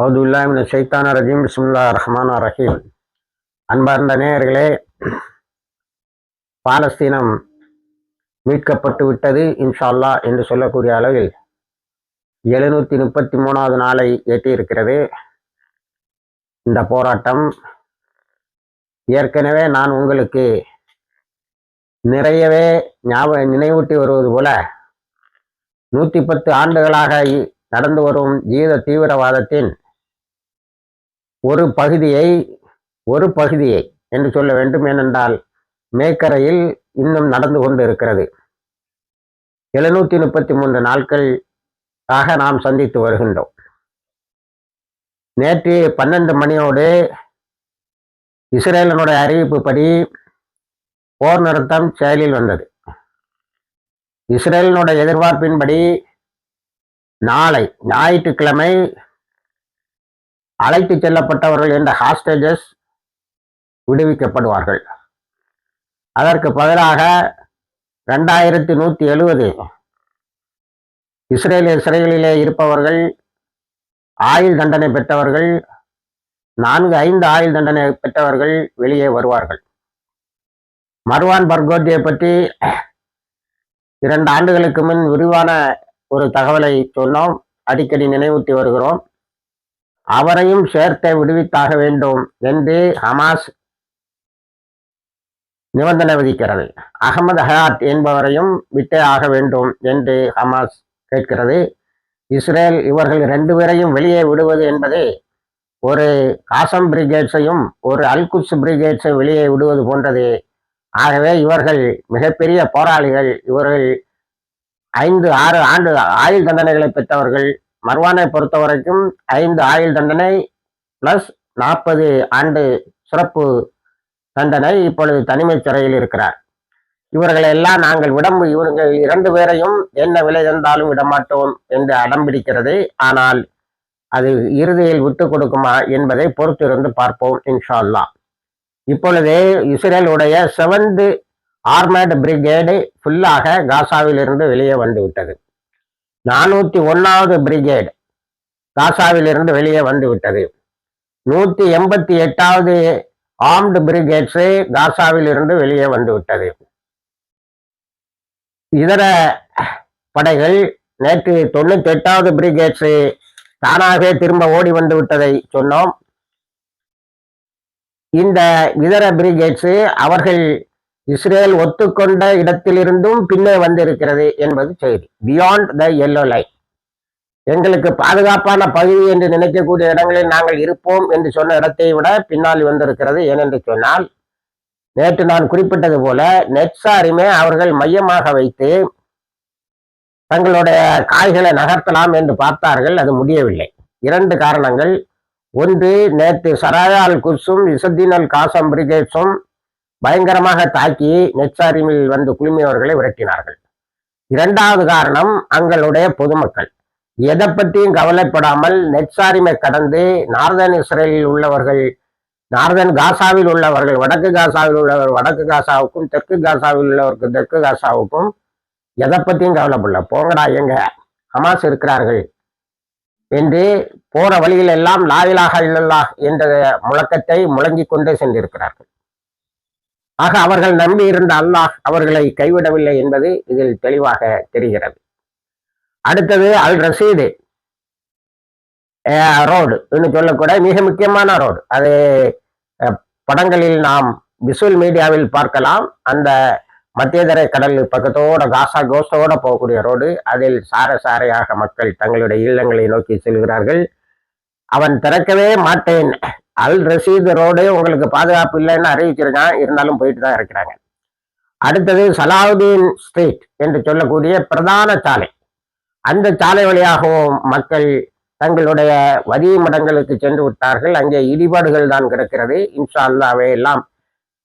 அவுதுல்லாமின் சைத்தான ரஜீம். பிஸ்முல்லா ரஹ்மான் ரஹீம். அன்பார்ந்த நேயர்களே பாலஸ்தீனம் மீட்கப்பட்டு விட்டது இன்ஷால்லா என்று சொல்லக்கூடிய அளவில் எழுநூற்றி முப்பத்தி மூணாவது நாளை எட்டியிருக்கிறது. இந்த போராட்டம் ஏற்கனவே நான் உங்களுக்கு நிறையவே ஞாபக நினைவூட்டி வருவது போல நூற்றி பத்து ஆண்டுகளாக நடந்து வரும் ஜீத தீவிரவாதத்தின் ஒரு பகுதியை ஒரு பகுதியை என்று சொல்ல வேண்டும் ஏனென்றால் மேக்கரையில் இன்னும் நடந்து கொண்டு இருக்கிறது எழுநூற்றி முப்பத்தி மூன்று நாட்கள் ஆக நாம் சந்தித்து வருகின்றோம். நேற்று பன்னெண்டு மணியோடு இஸ்ரேலினுடைய அறிவிப்புப்படி போர் நிறுத்தம் செயலில் வந்தது. இஸ்ரேலினுடைய எதிர்பார்ப்பின்படி நாளை ஞாயிற்றுக்கிழமை அழைத்து செல்லப்பட்டவர்கள் என்ற ஹாஸ்டேஜஸ் விடுவிக்கப்படுவார்கள். அதற்கு பதிலாக ரெண்டாயிரத்தி நூற்றி எழுபது இஸ்ரேலிய சிறைகளிலே இருப்பவர்கள் ஆயுள் தண்டனை பெற்றவர்கள் நான்கு ஐந்து ஆயுள் தண்டனை பெற்றவர்கள் வெளியே வருவார்கள். மர்வான் பர்கோத்தியை பற்றி இரண்டு ஆண்டுகளுக்கு முன் விரிவான ஒரு தகவலை சொன்னோம். அடிக்கடி நினைவூட்டி வருகிறோம். அவரையும் சேர்த்தே விடுவித்தாக வேண்டும் என்று ஹமாஸ் நிபந்தனை விதிக்கிறது. அகமது ஹயாத் என்பவரையும் விட்டே ஆக வேண்டும் என்று ஹமாஸ் கேட்கிறது. இஸ்ரேல் இவர்கள் ரெண்டு பேரையும் வெளியே விடுவது என்பது ஒரு காசம் பிரிகேட்ஸையும் ஒரு அல்குஸ் பிரிகேட்ஸை வெளியே விடுவது போன்றது. ஆகவே இவர்கள் மிகப்பெரிய போராளிகள். இவர்கள் ஐந்து ஆறு ஆண்டு ஆயுள் தண்டனைகளை பெற்றவர்கள். மர்வானை பொறுத்த வரைக்கும் ஐந்து ஆயுள் தண்டனை பிளஸ் நாற்பது ஆண்டு சிறப்பு தண்டனை இப்பொழுது தனிமை சிறையில் இருக்கிறார். இவர்களை எல்லாம் நாங்கள் விட இவர்கள் இரண்டு பேரையும் என்ன விலை தந்தாலும் விடமாட்டோம் என்று அடம்பிடிக்கிறது ஆனால் அது இறுதியில் விட்டு கொடுக்குமா என்பதை பொறுத்திருந்து பார்ப்போம் இன்ஷா அல்லாஹ் இப்பொழுது இஸ்ரேலுடைய செவன்த் ஆர்மேட் பிரிகேடு ஃபுல்லாக காசாவிலிருந்து வெளியே வந்துவிட்டது. நானூற்றி ஒன்றாவது பிரிகேடு காசாவிலிருந்து வெளியே வந்து விட்டது நூற்றி எண்பத்தி எட்டாவது ஆர்ம்டு பிரிகேட்ஸு காசாவிலிருந்து வெளியே வந்து விட்டது இதர படைகள் நேற்று தொண்ணூத்தி எட்டாவது பிரிகேட்ஸு தானாகவே திரும்ப ஓடி வந்து விட்டதை சொன்னோம். இந்த இதர பிரிகேட்ஸு அவர்கள் இஸ்ரேல் ஒத்துக்கொண்ட இடத்திலிருந்தும் பின்னே வந்திருக்கிறது என்பது செய்தி. பியாண்ட் த எல்லோ லைன் எங்களுக்கு பாதுகாப்பான பகுதி என்று நினைக்கக்கூடிய இடங்களில் நாங்கள் இருப்போம் என்று சொன்ன இடத்தை விட பின்னால் வந்திருக்கிறது ஏனென்று சொன்னால் நேற்று நான் குறிப்பிட்டது போல நெட்சாரிமே அவர்கள் மையமாக வைத்து தங்களுடைய காய்களை நகர்த்தலாம் என்று பார்த்தார்கள் அது முடியவில்லை. இரண்டு காரணங்கள். ஒன்று நேற்று சராயால் குர்ஸும் இசத்தின் அல் காசம் பிரிகேட்ஸும் பயங்கரமாக தாக்கி நெச்சாரிமில் வந்து குழுமியவர்களை விரட்டினார்கள். இரண்டாவது காரணம் அங்களுடைய பொதுமக்கள். எதை பற்றியும் கவலைப்படாமல் நெட்சாரிமை கடந்து நார்தன் இஸ்ரேலில் உள்ளவர்கள் நார்தன் காசாவில் உள்ளவர்கள் வடக்கு காசாவில் உள்ளவர் வடக்கு காசாவுக்கும் தெற்கு காசாவில் உள்ளவருக்கு தெற்கு காசாவுக்கும் எதை பற்றியும் கவலைப்படல. போங்கடா எங்க ஹமாஸ் இருக்கிறார்கள் என்று போற வழியில் எல்லாம் லாயிலாக இல்லல்லா என்ற முழக்கத்தை முழங்கிக் கொண்டே சென்றிருக்கிறார்கள். ஆக அவர்கள் நம்பி இருந்த அல்லாஹ் அவர்களை கைவிடவில்லை என்பது இதில் தெளிவாக தெரிகிறது. அடுத்தது அல் ரசீது ரோடு சொல்லக்கூட மிக முக்கியமான ரோடு. அது படங்களில் நாம் விசுவல் மீடியாவில் பார்க்கலாம். அந்த மத்தியதரை கடல் பக்கத்தோட காசா கோஸ்டோட போகக்கூடிய ரோடு. அதில் சார சாரையாக மக்கள் தங்களுடைய இல்லங்களை நோக்கி செல்கிறார்கள். அவன் திறக்கவே மாட்டேன். அல் ரஷீத் ரோடு உங்களுக்கு பாதுகாப்பு இல்லைன்னு அறிவிச்சிருக்கான் இருந்தாலும் போயிட்டு தான் இருக்கிறாங்க. அடுத்தது சலாவுதீன் ஸ்ட்ரீட் என்று சொல்லக்கூடிய பிரதான சாலை. அந்த சாலை வழியாகவும் மக்கள் தங்களுடைய வதிய மடங்களுக்கு சென்று விட்டார்கள். அங்கே இடிபாடுகள் தான் கிடக்கிறது. இன்ஷா அல்லாவை எல்லாம்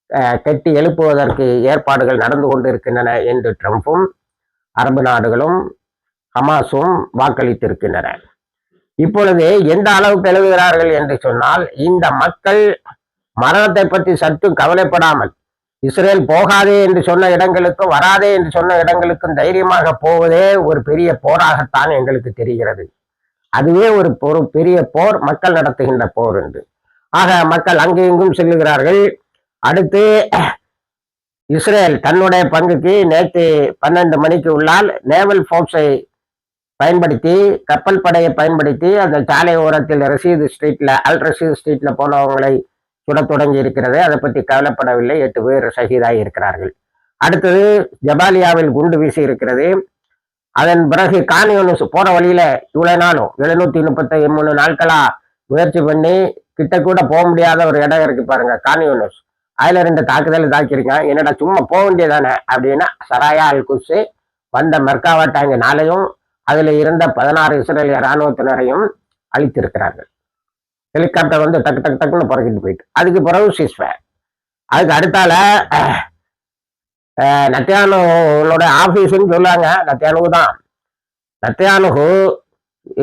அஹ், கட்டி எழுப்புவதற்கு ஏற்பாடுகள் நடந்து கொண்டிருக்கின்றன என்று ட்ரம்ப்பும் அரபு நாடுகளும் ஹமாஸும் வாக்களித்திருக்கின்றன. இப்பொழுது எந்த அளவுக்கு எழுதுகிறார்கள் என்று சொன்னால் இந்த மக்கள் மரணத்தை பற்றி சற்றும் கவலைப்படாமல் இஸ்ரேல் போகாதே என்று சொன்ன இடங்களுக்கும் வராதே என்று சொன்ன இடங்களுக்கும் தைரியமாக போவதே ஒரு பெரிய போராகத்தான் எங்களுக்கு தெரிகிறது. அதுவே ஒரு ஒரு பெரிய போர் மக்கள் நடத்துகின்ற போர் என்று. ஆக மக்கள் அங்கு இங்கும் செல்லுகிறார்கள். அடுத்து இஸ்ரேல் தன்னுடைய பங்குக்கு நேற்று பன்னெண்டு மணிக்கு உள்ளால் நேவல் ஃபோர்ஸை பயன்படுத்தி கப்பல் படையை பயன்படுத்தி அந்த சாலை ஓரத்தில் ரஷீது ஸ்ட்ரீட்ல அல் ரஷீது ஸ்ட்ரீட்ல போனவங்களை சுடத் தொடங்கி இருக்கிறது. அதை பற்றி கவலைப்படவில்லை. எட்டு பேர் ஷஹீதாகி இருக்கிறார்கள். அடுத்தது ஜபாலியாவில் குண்டு வீசி இருக்கிறது. அதன் பிறகு காணியூனிஸ் போற வழியில இவ்வளவு நாளும் எழுநூத்தி முப்பத்தி மூணு நாட்களா முயற்சி பண்ணி கிட்ட கூட போக முடியாத ஒரு இடம் இருக்கு பாருங்க காணியூனிஸ் அதுல ரெண்டு தாக்குதல் தாக்கியிருக்கான். என்னடா சும்மா போக வேண்டியதானே அப்படின்னா சராயா அல் குஸ்ஸு வந்த மெர்காவா டேங்க் நாளையும் அதுல இருந்த பதினாறு இஸ்ரேலிய இராணுவத்தினரையும் அழித்திருக்கிறார்கள். ஹெலிகாப்டர் வந்து டக்கு டக்கு டக்குன்னு புறக்கிட்டு போயிட்டு. அதுக்கு பிறகு சிஸ்ஃபேர் அதுக்கு அடுத்தால நத்தியானுவோட ஆஃபீஸ்ன்னு சொல்லுவாங்க நத்தியானுகு தான். நத்தியானுகு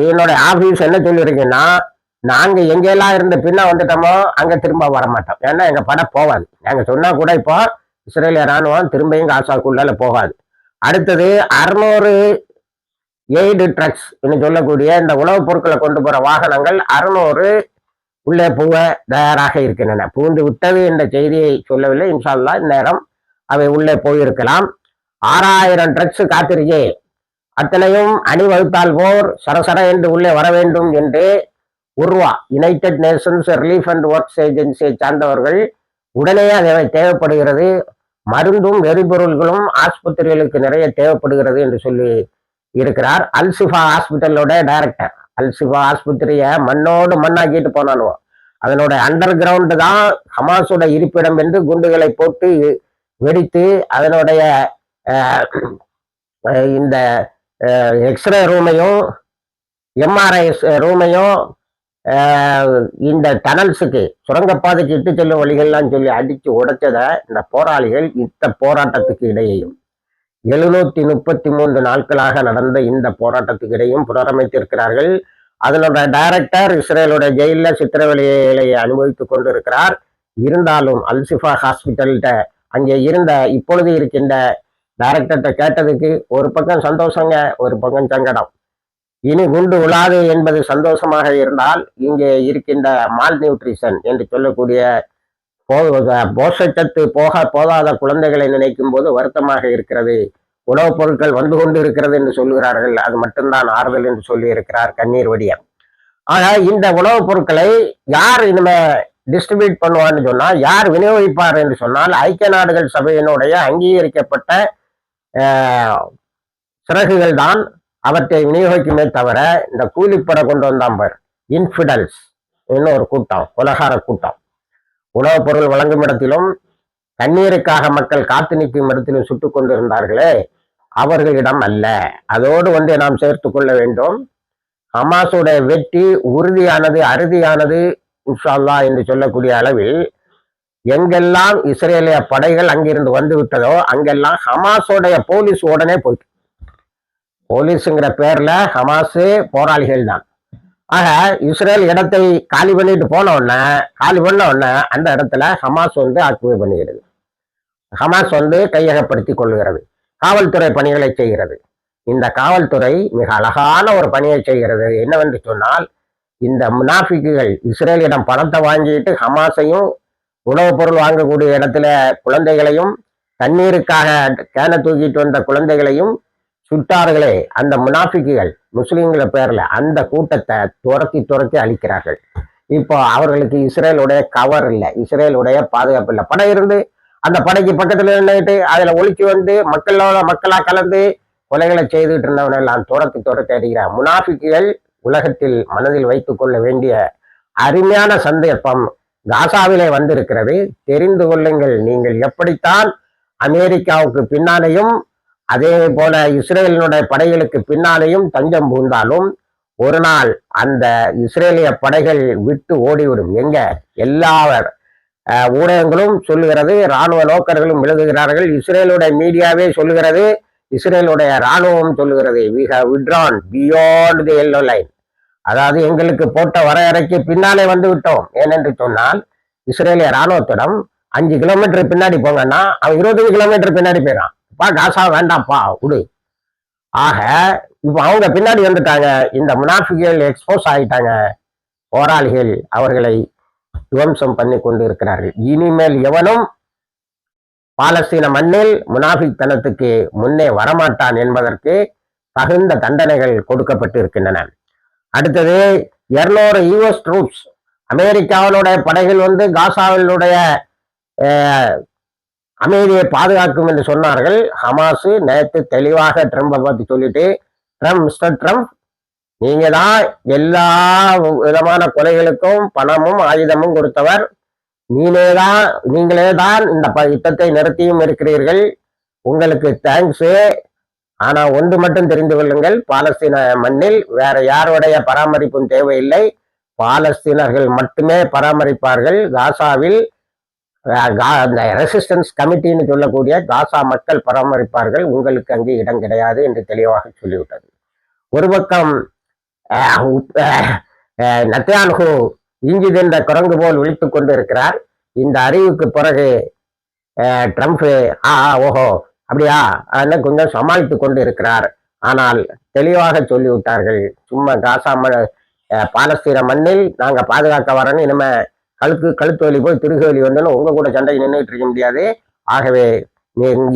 என்னோட ஆபீஸ் என்ன சொல்லியிருக்கீங்கன்னா நாங்க எங்கெல்லாம் இருந்த பின்ன வந்துட்டோமோ அங்க திரும்ப வர மாட்டோம் ஏன்னா எங்க படம் போகாது நாங்க சொன்னா கூட இப்போ இஸ்ரேலிய ராணுவம் திரும்பியும் காசாக்குள்ளால போகாது. அடுத்தது அறுநூறு எய்டு ட்ரக்ஸ் என்று சொல்லக்கூடிய இந்த உணவுப் பொருட்களை கொண்டு போற வாகனங்கள் அறுநூறு உள்ளே புக தயாராக இருக்கின்றன. பூந்து விட்டது என்ற செய்தியை சொல்லவில்லை. இன்ஷால்லா இந்நேரம் அவை உள்ளே போயிருக்கலாம். ஆறாயிரம் ட்ரக்ஸ் காத்திருக்கே. அத்தனையும் அணிவகுத்தால் போர் சரசர என்று உள்ளே வர வேண்டும் என்று உருவா United Nations relief and works ஏஜென்சியை சார்ந்தவர்கள் உடனே அதை தேவைப்படுகிறது. மருந்தும் எரிபொருள்களும் ஆஸ்பத்திரிகளுக்கு நிறைய தேவைப்படுகிறது என்று சொல்லி இருக்கிறார். அல்சிஃபா ஹாஸ்பிட்டலோட டைரக்டர் அல்சிஃபா ஆஸ்பத்திரியை மண்ணோடு மண்ணாக்கிட்டு போனானுவோம் அதனோட அண்டர் கிரவுண்டு தான் ஹமாஸோட இருப்பிடம் என்று குண்டுகளை போட்டு வெடித்து அதனுடைய இந்த எக்ஸ்ரே ரூமையும் எம்ஆர்ஐ ரூமையும் இந்த டனல்ஸுக்கு சுரங்கப்பாதைக்கு இட்டு செல்லும் வழிகள்லாம் சொல்லி அடித்து உடைச்சதை இந்த போராளிகள் இந்த போராட்டத்துக்கு இடையேயும். எழுநூத்தி முப்பத்தி மூன்று நாட்களாக நடந்த இந்த போராட்டத்துக்கிடையும் புனரமைத்திருக்கிறார்கள். அதனோட டைரக்டர் இஸ்ரேலுடைய ஜெயிலில் சித்திரவெளியை அனுபவித்துக் கொண்டிருக்கிறார். இருந்தாலும் அல்சிஃபா ஹாஸ்பிட்டல்கிட்ட அங்கே இருந்த இப்பொழுது இருக்கின்ற டைரக்டர்கிட்ட கேட்டதுக்கு ஒரு பக்கம் சந்தோஷங்க ஒரு பக்கம் சங்கடம். இனி குண்டு உலாது என்பது சந்தோஷமாக இருந்தால் இங்கே இருக்கின்ற மால் நியூட்ரிஷன் என்று சொல்லக்கூடிய போஷச்சத்து போக போதாத குழந்தைகளை நினைக்கும் போது வருத்தமாக இருக்கிறது. உணவுப் பொருட்கள் வந்து கொண்டு இருக்கிறது என்று சொல்கிறார்கள் அது மட்டும்தான் ஆறுதல் என்று சொல்லி இருக்கிறார் கண்ணீர் வடியம். ஆக இந்த உணவுப் பொருட்களை யார் இனிமே டிஸ்ட்ரிபியூட் பண்ணுவான்னு சொன்னால் யார் விநியோகிப்பார் என்று சொன்னால் ஐக்கிய நாடுகள் சபையினுடைய அங்கீகரிக்கப்பட்ட சிறகுகள் தான் அவற்றை விநியோகிக்குமே தவிர இந்த கூலிப்பட கொண்டு வந்தான் பார். இன்ஃபிடல்ஸ் இன்னொரு கூட்டம் உலகார கூட்டம். உணவுப் பொருள் வழங்கும் இடத்திலும் தண்ணீருக்காக மக்கள் காத்து நிற்கும் இடத்திலும் சுட்டுக் கொண்டிருந்தார்களே அவர்களிடம் அல்ல. அதோடு வந்து நாம் சேர்த்து கொள்ள வேண்டும். ஹமாஸுடைய வெற்றி உறுதியானது அறுதியானது இன்ஷால்லா என்று சொல்லக்கூடிய அளவில் எங்கெல்லாம் இஸ்ரேலிய படைகள் அங்கிருந்து வந்து விட்டதோ அங்கெல்லாம் ஹமாஸோடைய போலீஸ் உடனே போயிட்டு. போலீஸுங்கிற பேர்ல ஹமாஸு போராளிகள் தான் ஆக இஸ்ரேல் இடத்தை காலி பண்ணிட்டு போன உடனே காலி பண்ண உடனே அந்த இடத்துல ஹமாஸ் வந்து ஆக்குபை பண்ணுகிறது ஹமாஸ் வந்து கையகப்படுத்தி கொள்கிறது. காவல்துறை பணிகளை செய்கிறது. இந்த காவல்துறை மிக அழகான ஒரு பணியை செய்கிறது. என்னவென்று சொன்னால் இந்த முனாஃபிக்குகள் இஸ்ரேலிடம் பணத்தை வாங்கிட்டு ஹமாஸையும் உணவுப் பொருள் வாங்கக்கூடிய இடத்துல குழந்தைகளையும் தண்ணீருக்காக கேன தூக்கிட்டு வந்த குழந்தைகளையும் சுட்டார்களே அந்த முனாஃபிக்குகள் முஸ்லீம்கள பேரில் அந்த கூட்டத்தை துரத்தி துரத்தி அழிக்கிறார்கள். இப்போ அவர்களுக்கு இஸ்ரேலுடைய கவர் இல்லை இஸ்ரேலுடைய பாதுகாப்பு இல்லை. படை இருந்து அந்த படைக்கு பக்கத்துல நின்றுட்டு அதுல ஒழிச்சு வந்து மக்களோட மக்களா கலந்து கொலைகளை செய்துட்டு இருந்தவனை எல்லாம் துரத்தி துரத்தி அடிக்கிறார் முனாஃபிக்குகள் உலகத்தில் மனதில் வைத்து கொள்ள வேண்டிய அருமையான சந்தர்ப்பம் காசாவிலே வந்திருக்கிறது. தெரிந்து கொள்ளுங்கள் நீங்கள் எப்படித்தான் அமெரிக்காவுக்கு பின்னாலேயும் அதே போல இஸ்ரேலினுடைய படைகளுக்கு பின்னாலேயும் தஞ்சம் பூந்தாலும் ஒரு நாள் அந்த இஸ்ரேலிய படைகள் விட்டு ஓடிவிடும். எங்க? எல்லா ஊடகங்களும் சொல்லுகிறது இராணுவ நோக்கர்களும் எழுதுகிறார்கள் இஸ்ரேலுடைய மீடியாவே சொல்லுகிறது இஸ்ரேலுடைய இராணுவம் சொல்லுகிறது we have withdrawn beyond the yellow line அதாவது எங்களுக்கு போட்ட வரையறைக்கு பின்னாலே வந்து விட்டோம். ஏனென்று சொன்னால் இஸ்ரேலிய இராணுவத்திடம் அஞ்சு கிலோமீட்டர் பின்னாடி போங்கன்னா அவன் இருபத்தஞ்சு கிலோமீட்டர் பின்னாடி போயிடான் பா காசா வேண்டாம்ப்பா விடு. ஆக இப்போ அவங்க பின்னாடி வந்துட்டாங்க இந்த முனாஃபிகள் எக்ஸ்போஸ் ஆகிட்டாங்க போராளிகள் அவர்களை துவம்சம் பண்ணி கொண்டு இருக்கிறார்கள் இனிமேல் எவனும் பாலஸ்தீன மண்ணில் முனாஃபித்தனத்துக்கு முன்னே வரமாட்டான் என்பதற்கு தகுந்த தண்டனைகள் கொடுக்கப்பட்டு இருக்கின்றன அடுத்தது இருநூறு யூஎஸ் ட்ரூப்ஸ் அமெரிக்காவினுடைய படைகள் வந்து காசாவினுடைய அஹ், அமைதியை பாதுகாக்கும் என்று சொன்னார்கள். ஹமாஸ் நேற்று தெளிவாக ட்ரம்பை பார்த்து சொல்லிட்டு ட்ரம்ப் மிஸ்டர் ட்ரம்ப் நீங்க தான் எல்லா விதமான கொலைகளுக்கும் பணமும் ஆயுதமும் கொடுத்தவர். நீங்களே தான் நீங்களே தான் இந்த ப- யுத்தத்தை நிறுத்தியும் இருக்கிறீர்கள். உங்களுக்கு தேங்க்ஸு. ஆனால் ஒன்று மட்டும் தெரிந்து கொள்ளுங்கள். பாலஸ்தீன மண்ணில் வேற யாருடைய பராமரிப்பும் தேவையில்லை. பாலஸ்தீனர்கள் மட்டுமே பராமரிப்பார்கள். காசாவில் அந்த ரெசிஸ்டன்ஸ் கமிட்டின்னு சொல்லக்கூடிய காசா மக்கள் பராமரிப்பார்கள். உங்களுக்கு அங்கே இடம் கிடையாது என்று தெளிவாக சொல்லிவிட்டது. ஒரு பக்கம் அஹ், நத்தியான்ஹு இஞ்சி தின்ற குரங்கு போல் விழித்து கொண்டு இருக்கிறார் இந்த அறிவுக்கு பிறகு அஹ், ட்ரம்ப் ஆ ஓஹோ அப்படியா? அதனை கொஞ்சம் சமாளித்து கொண்டு இருக்கிறார் ஆனால் தெளிவாக சொல்லிவிட்டார்கள். சும்மா காசா ம- பாலஸ்தீன மண்ணில் நாங்கள் பாதுகாக்க வரணும் இனிமே கழுத்து கழுத்து வலி போய் திருகு வலி வந்தோன்னு உங்க கூட சண்டை நின்றுட்டு இருக்க முடியாது. ஆகவே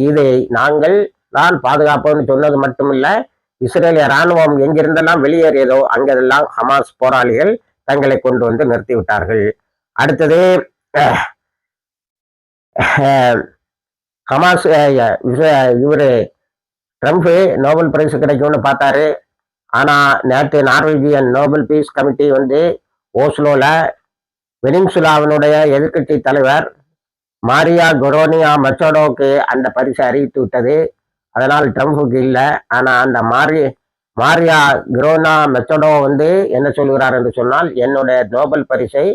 இதை நாங்கள் தான் பாதுகாப்போம்னு சொன்னது மட்டுமில்ல இஸ்ரேலிய ராணுவம் எங்கிருந்தெல்லாம் வெளியேறியதோ அங்கெல்லாம் ஹமாஸ் போராளிகள் தங்களை கொண்டு வந்து நிறுத்தி விட்டார்கள் அடுத்தது ஹமாஸ் இவர் ட்ரம்ப் நோபல் பிரைஸ் கிடைக்கும்னு பார்த்தாரு. ஆனா நேற்று நார்வேஜியன் நோபல் பீஸ் கமிட்டி வந்து ஓஸ்லோல வெனிசுலாவினுடைய எதிர்க்கட்சி தலைவர் மாரியா கொரோனியா மெச்சோடோக்கு அந்த பரிசை அறிவித்து விட்டது. அதனால் ட்ரம்ப்புக்கு இல்லை. ஆனால் அந்த மாரி மாரியா குரோனா மெச்சடோ வந்து என்ன சொல்கிறார் என்று சொன்னால் என்னுடைய நோபல் பரிசை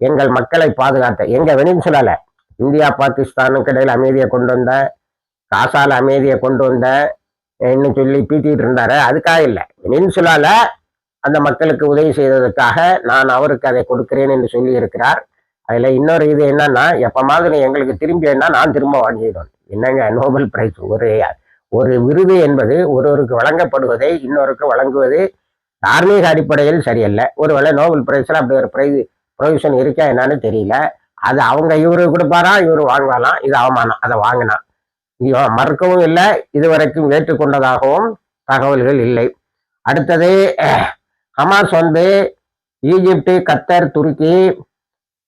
எங்கள் மக்களை பாதுகாத்த எங்கள் வெனின்சுலால இந்தியா பாகிஸ்தானுக்கு இடையில் அமைதியை கொண்டு வந்த காசால அமைதியை கொண்டு வந்த இன்னும் சொல்லி பீத்திட்டு இருந்தாரு. அதுக்காக இல்லை. வெனின்சுலால அந்த மக்களுக்கு உதவி செய்ததற்காக நான் அவருக்கு அதை கொடுக்கிறேன் என்று சொல்லி இருக்கிறார் இன்னொரு இது என்னன்னா எப்பமாவது மாதிரி எங்களுக்கு திரும்பினா நான் திரும்ப வாங்கிடுவேன். என்னங்க நோபல் பிரைஸ்? ஒரு ஒரு விருது என்பது ஒருவருக்கு வழங்கப்படுவதை இன்னொருக்கு வழங்குவது தார்மீக அடிப்படையில் சரியல்ல. ஒருவேளை நோபல் பிரைஸ்ல அப்படி ஒரு பிரைஸ் ப்ரொவிஷன் இருக்கா என்னன்னு தெரியல. அது அவங்க இவரு கொடுப்பாரா இவரு வாங்கலாம் இது அவமானம். அதை வாங்கினா. மறுக்கவும் இல்லை. இதுவரைக்கும் ஏற்றுக்கொண்டதாகவும் தகவல்கள் இல்லை. அடுத்தது ஹமாஸ் வந்து ஈஜிப்டு கத்தர் துருக்கி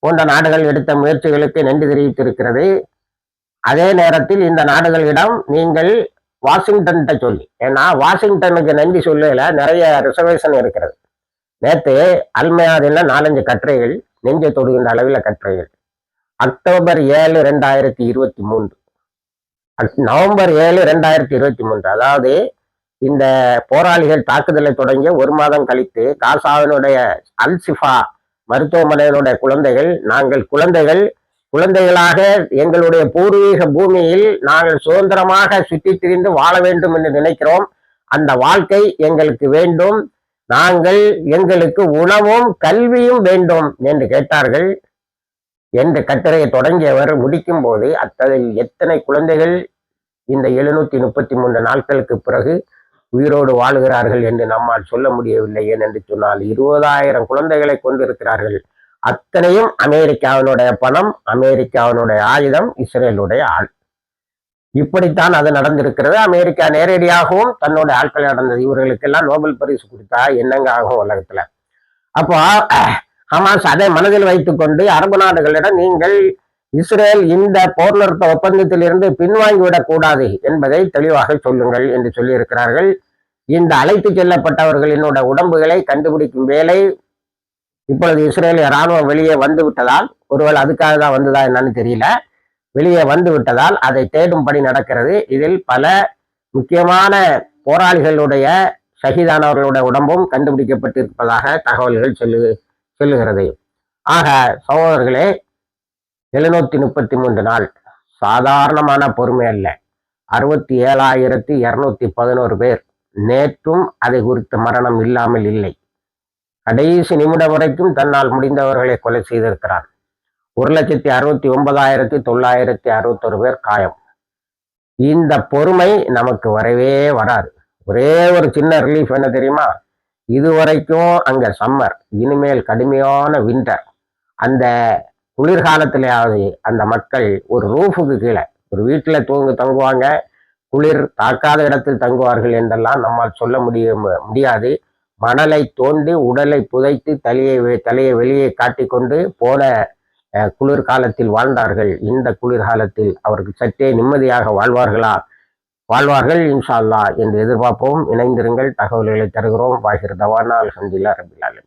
போன்ற நாடுகள் எடுத்த முயற்சிகளுக்கு நன்றி தெரிவித்திருக்கிறது. அதே நேரத்தில் இந்த நாடுகளிடம் நீங்கள் வாஷிங்டன்கிட்ட சொல்லி ஏன்னா வாஷிங்டனுக்கு நன்றி சொல்லல நிறைய ரிசர்வேஷன் இருக்கிறது. நேற்று அல்மையாதில் நாலஞ்சு கட்டுரைகள் நெஞ்சை தொடுகின்ற அளவில் கட்டுரைகள் அக்டோபர் ஏழு ரெண்டாயிரத்தி இருபத்தி மூன்று. நவம்பர் ஏழு ரெண்டாயிரத்தி இருபத்தி மூன்று அதாவது இந்த போராளிகள் தாக்குதலை தொடங்கிய ஒரு மாதம் கழித்து காசாவினுடைய அல்சிஃபா மருத்துவமனையினுடைய குழந்தைகள் நாங்கள் குழந்தைகள் குழந்தைகளாக எங்களுடைய பூர்வீக பூமியில் நாங்கள் சுதந்திரமாக சுற்றி திரிந்து வாழ வேண்டும் என்று நினைக்கிறோம். அந்த வாழ்க்கை எங்களுக்கு வேண்டும். நாங்கள் எங்களுக்கு உணவும் கல்வியும் வேண்டும் என்று கேட்டார்கள். என்று கட்டுரையை தொடங்கியவர் முடிக்கும் போது அத்ததில் எத்தனை குழந்தைகள் இந்த எழுநூத்தி முப்பத்தி மூன்று நாட்களுக்கு பிறகு உயிரோடு வாழுகிறார்கள் என்று நம்மால் சொல்ல முடியவில்லை. ஏனென்று சொன்னால் இருபதாயிரம் குழந்தைகளை கொண்டிருக்கிறார்கள். அத்தனையும் அமெரிக்காவினுடைய பணம் அமெரிக்காவினுடைய ஆயுதம் இஸ்ரேலுடைய ஆள். இப்படித்தான் அது நடந்திருக்கிறது. அமெரிக்கா நேரடியாகவும் தன்னுடைய ஆட்களை நடந்தது. இவர்களுக்கெல்லாம் நோபல் பரிசு கொடுத்தா என்னங்க ஆகும் உலகத்துல. அப்போ ஹமாஸ் அதை மனதில் வைத்துக்கொண்டு அரபு நாடுகளிடம் நீங்கள் இஸ்ரேல் இந்த போர் நிறுத்த ஒப்பந்தத்திலிருந்து பின்வாங்கிவிடக் கூடாது என்பதை தெளிவாக சொல்லுங்கள் என்று சொல்லியிருக்கிறார்கள். இந்த அழைத்து செல்லப்பட்டவர்களினோட உடம்புகளை கண்டுபிடிக்கும் வேலை இப்பொழுது இஸ்ரேலிய ராணுவம் வெளியே வந்து விட்டதால் ஒருவேளை அதுக்காக தான் வந்ததா என்னன்னு தெரியல. வெளியே வந்து விட்டதால் அதை தேடும் பணி நடக்கிறது. இதில் பல முக்கியமான போராளிகளுடைய ஷஹீதானவர்களுடைய உடம்பும் கண்டுபிடிக்கப்பட்டிருப்பதாக தகவல்கள் சொல்லு சொல்லுகிறது. ஆக சகோதரர்களே எழுநூத்தி முப்பத்தி மூன்று நாள். சாதாரணமான பொறுமை அல்ல. அறுபத்தி ஏழாயிரத்தி இருநூத்தி பதினோரு பேர். நேற்றும் அதை குறித்த மரணம் இல்லாமல் இல்லை. கடைசி நிமிடம் வரைக்கும் தன்னால் முடிந்தவர்களை கொலை செய்திருக்கிறார். ஒரு லட்சத்தி அறுபத்தி ஒன்பதாயிரத்தி தொள்ளாயிரத்தி அறுபத்தொரு பேர் காயம். இந்த பொறுமை நமக்கு வரவே வராது. ஒரே ஒரு சின்ன ரிலீஃப் என்ன தெரியுமா? இதுவரைக்கும் அங்க சம்மர் இனிமேல் கடுமையான வின்டர் அந்த குளிர்காலத்திலேயாவது அந்த மக்கள் ஒரு ரூஃபுக்கு கீழே ஒரு வீட்டில் தூங்கு தங்குவாங்க குளிர் தாக்காத இடத்தில் தங்குவார்கள் என்றெல்லாம் நம்மால் சொல்ல முடிய முடியாது. மணலை தோண்டி உடலை புதைத்து தலையை வெ- தலையை வெளியே காட்டிக்கொண்டு போன குளிர்காலத்தில் வாழ்ந்தார்கள். இந்த குளிர்காலத்தில் அவருக்கு சற்றே நிம்மதியாக வாழ்வார்களா? வாழ்வார்கள் இன்ஷா அல்லாஹ் என்று எதிர்பார்ப்போம். இணைந்திருங்கள். தகவல்களை தருகிறோம். வாகிர் தவானா அலமதுல்லா ரபிலாலும்